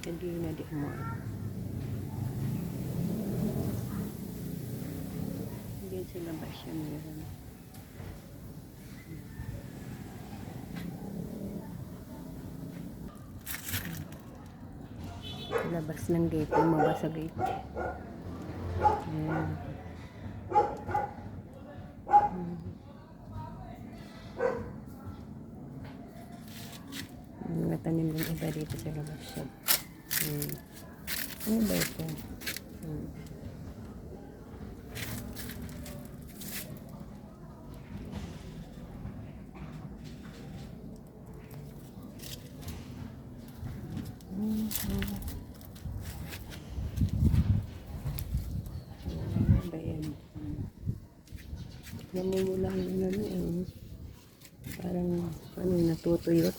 Hindi na di mo. Hindi sa labas siya meron. Sa labas ng gate, lumabas sa gate. Ayan. Hmm. Yung Mga tanim ng iba dito sa labas siya. Hmm. Ano ba ito? Hmm. Hmm. Ano ba yan? Namumula yung ano eh. Parang ano natutuyot.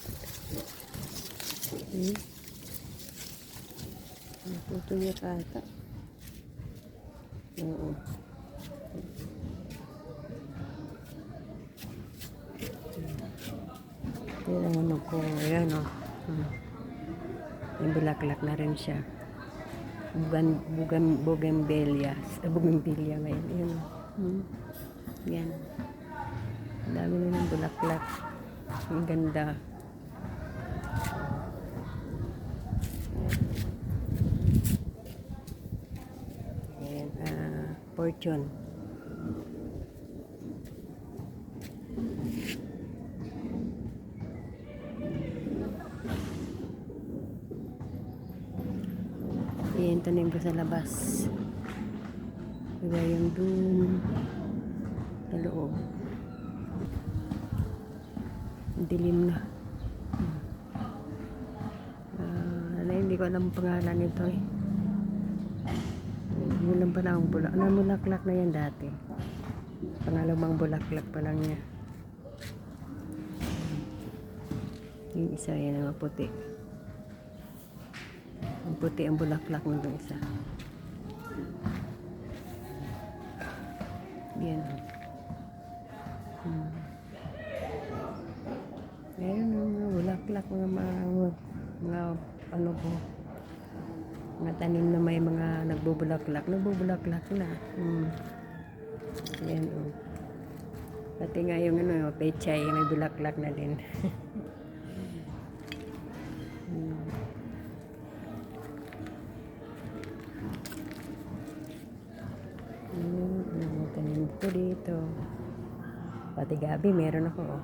Hmm? Natutuyot ata. Oo. Yan ang ano ko. Ayan o. Hmm. Yung bulaklak na rin siya. Bugan, bugan, bougainvillea. Uh, bougainvillea ngayon. Yan. Hmm. Yan. Ang dami na ng bulaklak. Ang ganda. Ayan. ah, fortune. Ayan, tanim ko sa labas. Diba yung doon sa loob. Dilim na. Ano, hindi ko alam ang pangalan nito eh. Yun lang pala ang bulak. Ano, bulaklak na yan dati. Pangalawang bulaklak pa lang niya. Yung isa, yan ang puti. Ang puti ang bulaklak ng isa. Yan. Hmm. Meron ng mga bulaklak, mga, mga, mga ano po, mga tanim na may mga nagbubulaklak. Nagbubulaklak na. Hmm. Yan o. Pati nga yung ano, pechay, may bulaklak na din. hmm. Hmm, ano, tanim ko dito. Pati gabi, meron ako. Oh.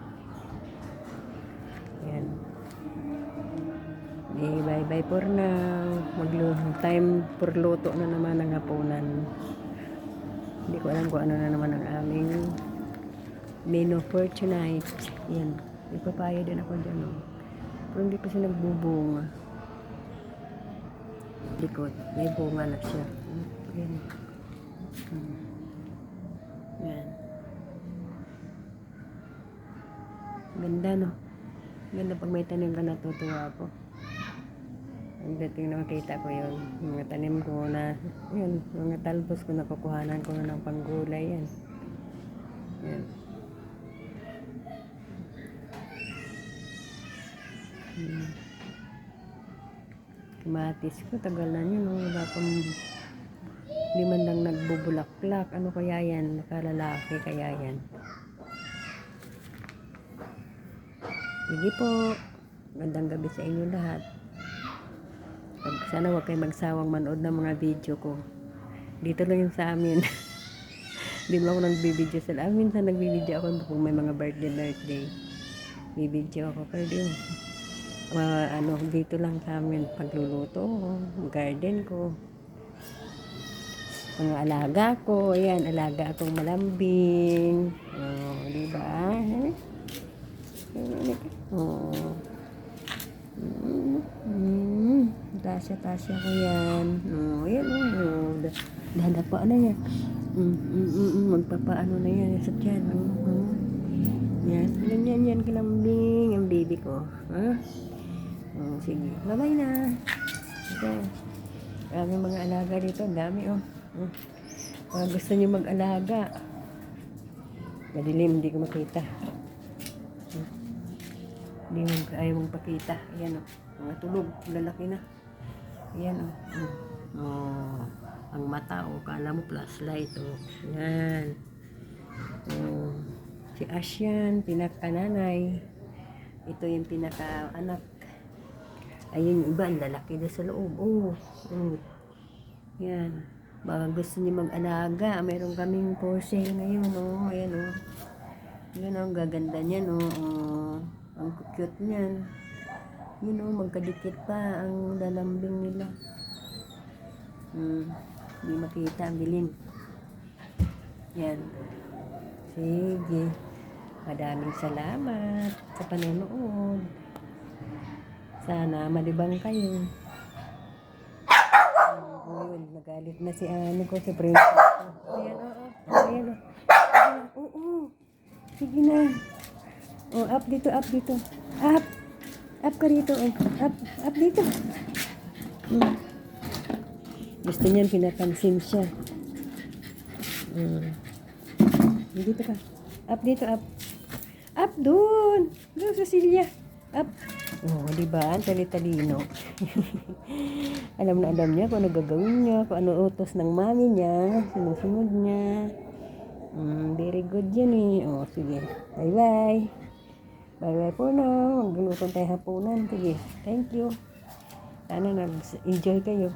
Yan. Eh, bye-bye for now. Maglo time for luto na naman ng hapunan. Hindi ko alam kung ano na naman ang aming menu for tonight. Yan. May din ako dyan. Oh. Pero hindi pa siya nagbubunga. Likod. May bunga na siya. Yan. Hmm. Yan. Ganda no? Ganda pag may tanim ka natutuwa ako. Ang dating na makita ko yun. Mga tanim ko na, yun, mga talbos ko nakukuhanan ko ng panggulay yan. Yan. Hmm. Kamatis ko, tagal na yun. No? Wala pang hindi man lang nagbubulaklak. Ano kaya yan? Nakalalaki kaya yan. Sige po. Gandang gabi sa inyo lahat. Pag, sana huwag kayo magsawang manood ng mga video ko. Dito lang yung sa amin. Hindi mo ako nagbibideo sa amin. Minsan nagbibideo ako kung may mga birthday birthday. Bibideo ako. Pero di uh, ano, dito lang sa amin. Pagluluto ko, garden ko. Mga alaga ko. Ayan, alaga akong malambing. Oh, di ba? Oh. Mm, mm, tasya, tasya ko yan. Oh, yan, oh. Da- Dadapa na yan. Mm, mm, mm, mm, magpapaano na yan sa tiyan. Oh, oh. Yan, yan, yan, kilambing. Ang baby ko. Ha? Oh, sige. Bye-bye na. Ito. Marami mga alaga dito. Dami, oh. Hmm. Mga gusto niyo mag-alaga. Madilim, hindi ko makita. Hindi mo ayaw mong pakita. Ayan o. Mga tulog. Lalaki na. Yan. Oh. oh. Ang mata o. Kala mo flashlight o. Yan. Oh. Si Asyan, pinaka-nanay. Ito yung pinaka-anak. Ayun iba, ang lalaki na sa loob. Oh. oh. Yan. Baka gusto niyo mag-alaga. Meron kaming for sale ngayon. Oh. Ayan oh. Yan oh, ang gaganda niyan oh. oh. Ang cute niyan. Yun oh, magkadikit pa ang lalambing nila. Hmm. Hindi makita ang dilim. Yan. Sige. Madaming salamat sa panonood. Sana malibang kayo. Ayun, nagalit na si ano ko, si Princess. Ayan, oo. Ayan, oo. Ayan, oo. Sige na. Oh, up dito, up dito. Up. Up ka rito. Oh. Up, up dito. Hmm. Gusto niyan, pinapansin siya. Hmm. Dito ka. Up dito, up. Up doon. Doon, Cecilia. Up. Oh, di ba? Ang tali-talino. alam na alam niya kung ano gagawin niya, kung ano utos ng mami niya, sinusunod niya. Mm, very good yan eh. Oh, sige. Bye-bye. Bye-bye po na. Magluluto tayo hapunan. Sige. Thank you. Sana nag-enjoy kayo.